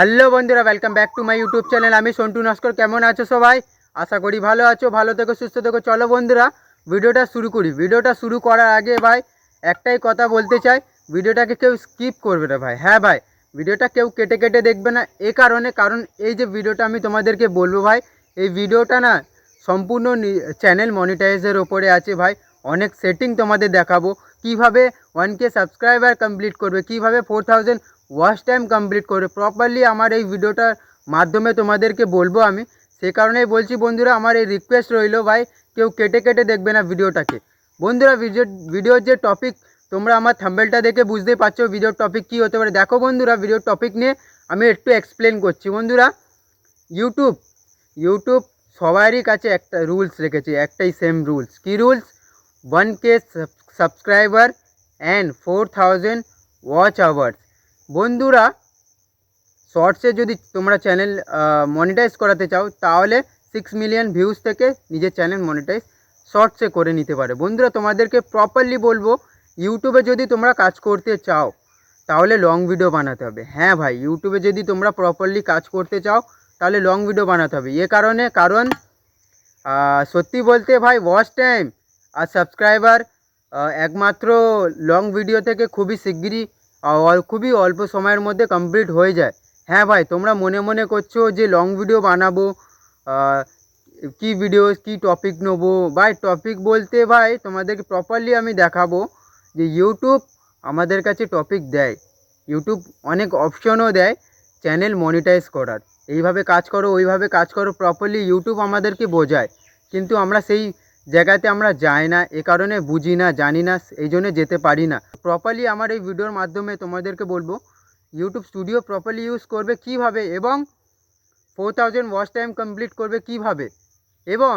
Hello বন্ধুরা welcome back to my YouTube channel আমি সন্টু নস্কর, কেমন আছো সবাই? আশা করি ভালো আছো, ভালো থেকো, সুস্থ থেকো। চলো বন্ধুরা, ভিডিওটা শুরু করি। ভিডিওটা শুরু করার আগে ভাই, একটাই কথা বলতে চাই, ভিডিওটাকে কেউ স্কিপ করবে না ভাই। হ্যাঁ ভাই, ভিডিওটা কেউ কেটে কেটে দেখবে না, এ কারণে, কারণ এই যে ভিডিওটা আমি তোমাদেরকে বলব ভাই, এই ভিডিওটা না সম্পূর্ণ চ্যানেল মনিটাইজের ওপরে আছে ভাই। অনেক সেটিং তোমাদের দেখাবো। কীভাবে ওয়ান কে সাবস্ক্রাইবার কমপ্লিট করবে, কীভাবে four thousand watch time complete করবে প্রপারলি আমার এই ভিডিওটার মাধ্যমে তোমাদেরকে বলব আমি। সে কারণেই বলছি বন্ধুরা, আমার এই রিকোয়েস্ট রইল ভাই, কেউ কেটে কেটে দেখবে না ভিডিওটাকে বন্ধুরা ভিডিও ভিডিওর যে টপিক তোমরা আমার থাম্বেলটা দেখে বুঝতেই পারছ ভিডিওর টপিক কী হতে পারে। দেখো বন্ধুরা ভিডিওর টপিক নিয়ে আমি একটু এক্সপ্লেন করছি। বন্ধুরা ইউটিউব ইউটিউব সবারই কাছে একটা রুলস রেখেছে, একটাই same rules key rules one K subscriber and four thousand watch hours বন্ধুরা শর্টসে যদি তোমরা চ্যানেল মনিটাইজ করাতে চাও, তাহলে সিক্স মিলিয়ন ভিউজ থেকে নিজের চ্যানেল মনিটাইজ শর্টসে করে নিতে পারে। বন্ধুরা, তোমাদেরকে প্রপারলি বলব ইউটিউবে যদি তোমরা কাজ করতে চাও, তাহলে লং ভিডিও বানাতে হবে। হ্যাঁ ভাই ইউটিউবে যদি তোমরা প্রপারলি কাজ করতে চাও, তাহলে লং ভিডিও বানাতে হবে। এ কারণে, কারণ সত্যি বলতে ভাই ওয়াচ টাইম আর সাবস্ক্রাইবার একমাত্র লং ভিডিও থেকে খুবই শিগগিরই খুবই অল্প সময়ের মধ্যে কমপ্লিট হয়ে যায়। হ্যাঁ ভাই, তোমরা মনে মনে করছ যে লং ভিডিও বানাবো কি ভিডিও কি টপিক নেব? ভাই টপিক বলতে ভাই, তোমাদেরকে প্রপারলি আমি দেখাবো যে ইউটিউব আমাদের কাছে টপিক দেয়। ইউটিউব অনেক অপশনও দেয় চ্যানেল মনিটাইজ করার। এইভাবে কাজ করো, ওইভাবে কাজ করো প্রপারলি ইউটিউব আমাদেরকে বোঝায়। কিন্তু আমরা সেই জায়গাতে আমরা যাই না, এ কারণে বুঝি না, জানি না, এই জন্য যেতে পারি না। প্রপারলি আমার এই ভিডিওর মাধ্যমে তোমাদেরকে বলব ইউটিউব স্টুডিও প্রপারলি ইউজ করবে কীভাবে এবং four thousand watch time complete করবে কীভাবে? এবং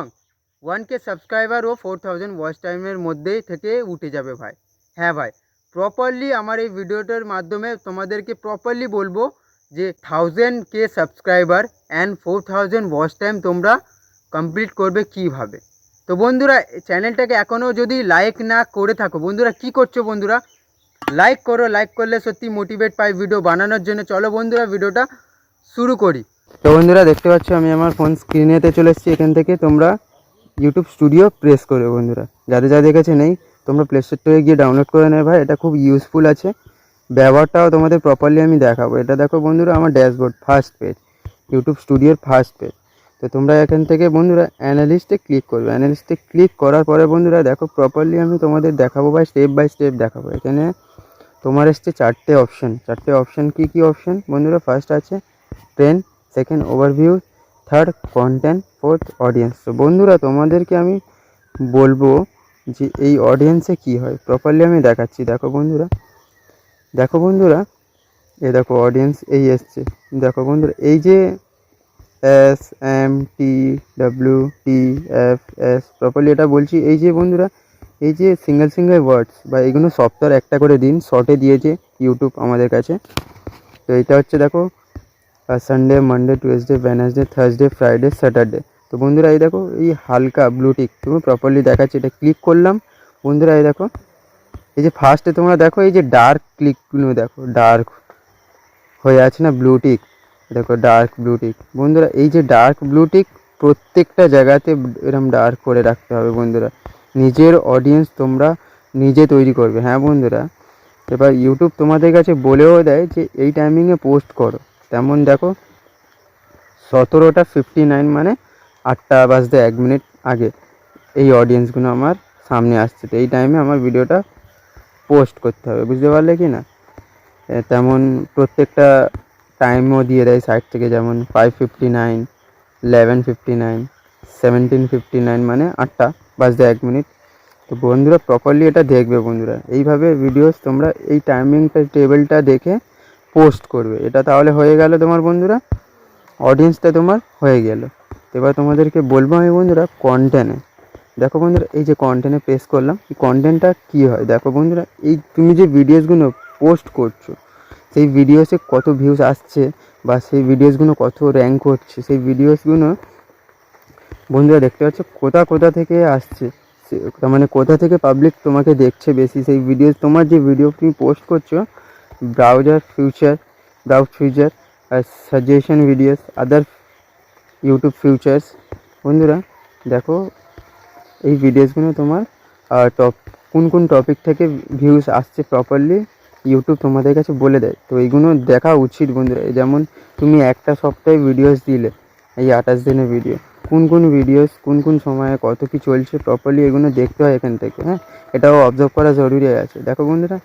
ওয়ান কে সাবস্ক্রাইবার ও ফোর থাউজেন্ড ওয়াচ টাইমের মধ্যেই থেকে উঠে যাবে ভাই। হ্যাঁ ভাই প্রপারলি আমার এই ভিডিওটার মাধ্যমে তোমাদেরকে প্রপারলি বলব যে thousand K subscriber and four thousand watch time তোমরা কমপ্লিট করবে কীভাবে। তো বন্ধুরা চ্যানেলটাকে এখনও যদি লাইক না করে থাকো, বন্ধুরা কি করছ বন্ধুরা? লাইক করো লাইক করলে সত্যি মোটিভেট পাই ভিডিও বানানোর জন্য। চলো বন্ধুরা ভিডিওটা শুরু করি। তো বন্ধুরা, দেখতে পাচ্ছ আমি আমার ফোন স্ক্রিনেতে চলে এসেছি। এখান থেকে তোমরা ইউটিউব স্টুডিও প্রেস করে বন্ধুরা। যাদের যাদের কাছে নেই, তোমরা প্লে স্টোর থেকে গিয়ে ডাউনলোড করে নেবে ভাই। এটা খুব ইউজফুল আছে। ব্যবহারটাও তোমাদের প্রপারলি আমি দেখাবো। এটা দেখো বন্ধুরা, আমার ড্যাশবোর্ড ফার্স্ট পেজ ইউটিউব স্টুডিওর ফার্স্ট পেজ তো তোমরা এখান থেকে বন্ধুরা অ্যানালিস্টে ক্লিক করবে। অ্যানালিস্টে ক্লিক করার পরে বন্ধুরা দেখো প্রপারলি আমি তোমাদের দেখাবো ভাই স্টেপ বাই স্টেপ দেখাবো। এখানে তোমার এসছে চারটে অপশন চারটে অপশন কি কি অপশন বন্ধুরা ফার্স্ট আছে train second overview third content fourth audience তো বন্ধুরা তোমাদেরকে আমি বলব যে এই অডিয়েন্সে কি হয়? প্রপারলি আমি দেখাচ্ছি। দেখো বন্ধুরা দেখো বন্ধুরা, এ দেখো অডিয়েন্স এই এসছে। দেখো বন্ধুরা, এই যে S M T W T F S properly এটা বলছি। এই যে বন্ধুরা, এই যে সিঙ্গেল সিঙ্গেল ওয়ার্ডস বা এগুলো সপ্তাহে একটা করে দিন শর্টে দিয়েছে ইউটিউব আমাদের কাছে। তো এটা হচ্ছে দেখো Sunday Monday Tuesday Wednesday Thursday Friday Saturday তো বন্ধুরা, এই দেখো, এই হালকা ব্লুটিক তুমি প্রপারলি দেখাচ্ছি, এটা ক্লিক করলাম। বন্ধুরা, এই দেখো, এই যে ফার্স্টে তোমরা দেখো, এই যে ডার্ক ক্লিকগুলো দেখো ডার্ক হয়ে আছে না ব্লুটিক দেখো ডার্ক ব্লুটিক বন্ধুরা, এই যে ডার্ক ব্লুটিক প্রত্যেকটা জায়গাতে এরকম ডার্ক করে রাখতে হবে বন্ধুরা। নিজের অডিয়েন্স তোমরা নিজে তৈরি করবে হ্যাঁ বন্ধুরা? এবার ইউটিউব তোমাদের কাছে বলেও দেয় যে এই টাইমিংয়ে পোস্ট করো। তেমন দেখো, সতেরোটা ফিফটি নাইন মানে আটটা বাজতে এক মিনিট আগে এই অডিয়েন্সগুলো আমার সামনে আসছে। তো এই টাইমে আমার ভিডিওটা পোস্ট করতে হবে, বুঝতে পারলে কি না? তেমন প্রত্যেকটা টাইমও দিয়ে দেয় সাইট থেকে যেমন five fifty nine eleven fifty nine seventeen fifty nine মানে আটটা বাজতে এক মিনিট তো বন্ধুরা প্রপারলি এটা দেখবে বন্ধুরা। এইভাবে ভিডিওস তোমরা এই টাইমিংটা টেবিলটা দেখে পোস্ট করবে। এটা তাহলে হয়ে গেল তোমার বন্ধুরা। অডিয়েন্সটা তোমার হয়ে গেল। এবার তোমাদেরকে বলব আমি বন্ধুরা কন্টেন্টে দেখো বন্ধুরা, এই যে কন্টেন্টে প্রেস করলাম। এই কন্টেন্টটা কী হয়? দেখো বন্ধুরা, এই তুমি যে ভিডিওসগুলো পোস্ট করছ সেই ভিডিওসে কত ভিউজ আসছে বা সেই ভিডিওসগুলো কত র্যাঙ্ক করছে সেই ভিডিওসগুলো বন্ধুরা দেখতে পাচ্ছ কোথা কোথা থেকে আসছে তার মানে কোথা থেকে পাবলিক তোমাকে দেখছে বেশি, সেই ভিডিও তোমার যে ভিডিও তুমি পোস্ট করছ ব্রাউজার ফিউচার ব্রাউজ ফিউচার আর suggestion videos other YouTube futures বন্ধুরা দেখো এই ভিডিওসগুলো তোমার টপ কোন কোন টপিক থেকে ভিউজ আসছে প্রপারলি ইউটিউব তোমাদের কাছে বলে দেয়। তো এইগুলো দেখা উচিত বন্ধুরা। যেমন তুমি একটা সপ্তাহে ভিডিওস দিলে, এই আঠাশ দিনের ভিডিও কোন কোন ভিডিওস কোন কোন সময়ে কত কি চলছে প্রপারলি এগুলো দেখতে হয় এখান থেকে হ্যাঁ? এটাও অবজার্ভ করা জরুরি আছে। দেখো বন্ধুরা,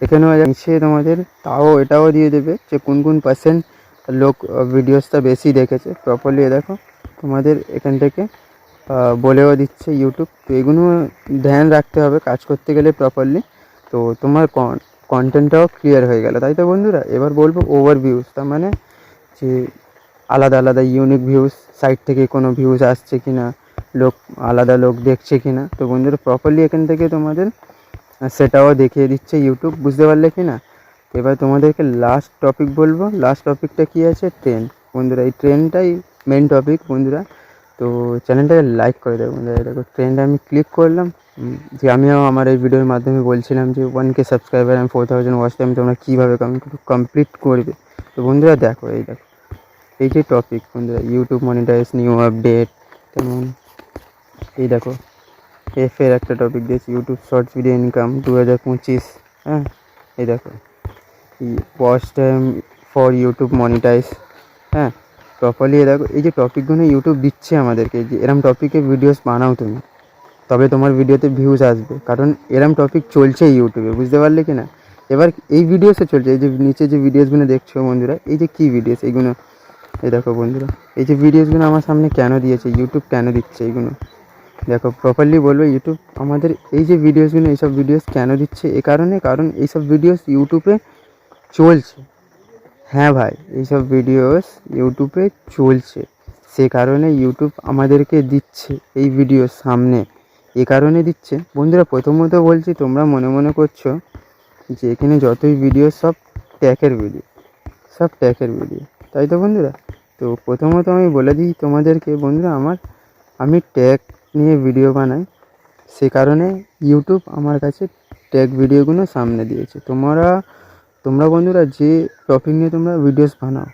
এখানেও নিচে তোমাদের তাও এটাও দিয়ে দেবে যে কোন কোন পার্সেন্ট লোক ভিডিওসটা বেশি দেখেছে প্রপারলি দেখো, তোমাদের এখান থেকে বলেও দিচ্ছে ইউটিউব তো এগুলো ধ্যান রাখতে হবে, কাজ করতে গেলে প্রপারলি তো তোমার কন্টেন্টটাও ক্লিয়ার হয়ে গেল। তাই তো বন্ধুরা? এবার বলব ওভার ভিউজ তার মানে যে আলাদা আলাদা ইউনিক ভিউজ সাইট থেকে কোনো ভিউজ আসছে কি না লোক, আলাদা লোক দেখছে কি না তো বন্ধুরা প্রপারলি এখান থেকে তোমাদের সেটাও দেখিয়ে দিচ্ছে ইউটিউব বুঝতে পারলে কি না এবার তোমাদেরকে লাস্ট টপিক বলব। লাস্ট টপিকটা কি আছে? ট্রেন বন্ধুরা, এই ট্রেনটাই মেন টপিক বন্ধুরা। তো চ্যানেলটাকে লাইক করে দেবো বন্ধুরা এই দেখো ট্রেনটা আমি ক্লিক করলাম। যে আমিও আমার এই ভিডিওর মাধ্যমে বলছিলাম যে ওয়ান কে সাবস্ক্রাইবার আমি ফোর থাউজেন্ড ওয়াচ টাইম তোমরা কীভাবে কমপ্লিট করবে। তো বন্ধুরা দেখো, এই দেখো। এই যে টপিক বন্ধুরা ইউটিউব মনিটাইজ নিউ আপডেট তেমন এই দেখো এফ এর একটা টপিক দিয়েছি ইউটিউব শর্টস ভিডিও ইনকাম দু হাজার পঁচিশ হ্যাঁ? এই দেখো watch time for YouTube monetise হ্যাঁ? প্রপারলি দেখো, এই যে টপিকগুলো ইউটিউব দিচ্ছে আমাদেরকে, যে এরম টপিকে ভিডিওস বানাও তুমি, তবে তোমার ভিডিওতে ভিউজ আসবে। কারণ এরম টপিক চলছে ইউটিউবে বুঝতে পারলে কি না? এবার এই ভিডিওসে চলছে, এই যে নিচে যে ভিডিওসগুলো দেখছ বন্ধুরা, এই যে কী ভিডিওস এইগুলো, এই দেখো বন্ধুরা, এই যে ভিডিওসগুলো আমার সামনে কেন দিয়েছে ইউটিউব কেন দিচ্ছে এইগুলো, দেখো প্রপারলি বলব ইউটিউব আমাদের এই যে ভিডিওসগুলো এইসব ভিডিওস কেন দিচ্ছে? এ কারণে, কারণ এইসব ভিডিওস ইউটিউবে চলছে। হ্যাঁ ভাই, এইসব ভিডিওস ইউটিউবে চলছে। সে কারণে ইউটিউব আমাদেরকে দিচ্ছে এই ভিডিও সামনে। এ কারণে দিচ্ছে। বন্ধুরা, প্রথমত বলছি, তোমরা মনে মনে করছ যে এখানে যতই ভিডিও সব ট্যাকের ভিডিও সব ট্যাকের ভিডিও তাই তো বন্ধুরা? তো প্রথমত আমি বলে দিই তোমাদেরকে, বন্ধুরা, আমার, আমি ট্যাগ নিয়ে ভিডিও বানাই। সে কারণে ইউটিউব আমার কাছে ট্যাগ ভিডিওগুলো সামনে দিয়েছে। তোমরা তোমরা বন্ধুরা যে টপিক নিয়ে তোমরা ভিডিওস বানাও,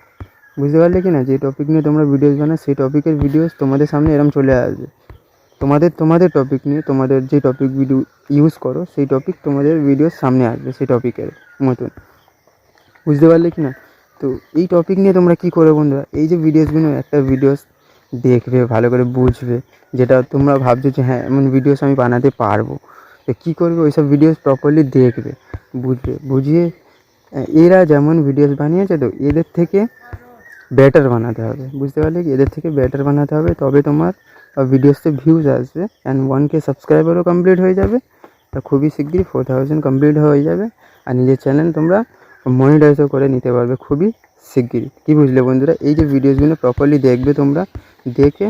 বুঝতে পারলে কি না যে টপিক নিয়ে তোমরা ভিডিওস বানাও, সেই টপিকের ভিডিওস তোমাদের সামনে এরম চলে আসবে। তোমাদের তোমাদের টপিক নিয়ে তোমাদের যে টপিক ভিডিও ইউজ করো, সেই টপিক তোমাদের ভিডিওর সামনে আসবে, সেই টপিকের মতন। বুঝতে পারলে কি না তো এই টপিক নিয়ে তোমরা কী করবে বন্ধুরা? এই যে ভিডিওসগুলো একটা ভিডিওস দেখবে, ভালো করে বুঝবে, যেটা তোমরা ভাবছ যে হ্যাঁ এমন ভিডিওস আমি বানাতে পারব। তো কী করবে? ওইসব ভিডিওস প্রপারলি দেখবে, বুঝবে। বুঝিয়ে এরা যেমন ভিডিওস বানিয়েছে, তো এদের থেকে বেটার বানাতে হবে। বুঝতে পারলে কি? এদের থেকে বেটার বানাতে হবে, তবে তোমার ভিডিওসতে ভিউজ আসবে। অ্যান্ড ওয়ান কে সাবস্ক্রাইবারও কমপ্লিট হয়ে যাবে। তা খুবই শিগগিরই ফোর থাউজেন্ড কমপ্লিট হয়ে যাবে। আর নিজের চ্যানেল তোমরা মনিটাইজও করে নিতে পারবে খুবই শিগগিরই। কী বুঝলে বন্ধুরা? এই যে ভিডিওসগুলো প্রপারলি দেখবে তোমরা, দেখে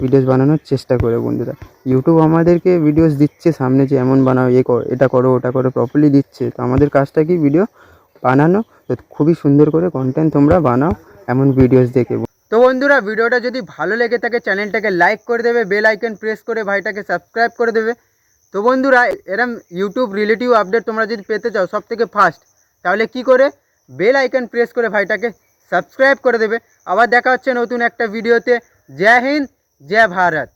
ভিডিওস বানানোর চেষ্টা করে বন্ধুরা। ইউটিউব আমাদেরকে ভিডিওস দিচ্ছে, সামনে যে এমন বানাও, এ করো, এটা করো, ওটা করো প্রপারলি দিচ্ছে। তো আমাদের কাজটা কি? ভিডিও বানানো, তো খুবই সুন্দর করে কন্টেন্ট তোমরা বানাও, এমন ভিডিওস দেখে। তো বন্ধুরা, ভিডিওটা যদি ভালো লেগে থাকে চ্যানেলটাকে লাইক করে দেবে বেল আইকন প্রেস করে ভাইটাকে সাবস্ক্রাইব করে দেবে। তো বন্ধুরা, এরম ইউটিউব রিলেটিভ আপডেট তোমরা যদি পেতে চাও সব থেকে ফার্স্ট তাহলে কি করে? বেল আইকন প্রেস করে ভাইটাকে সাবস্ক্রাইব করে দেবে। আবার দেখা হচ্ছে নতুন একটা ভিডিওতে জয় হিন্দ, জয় ভারত।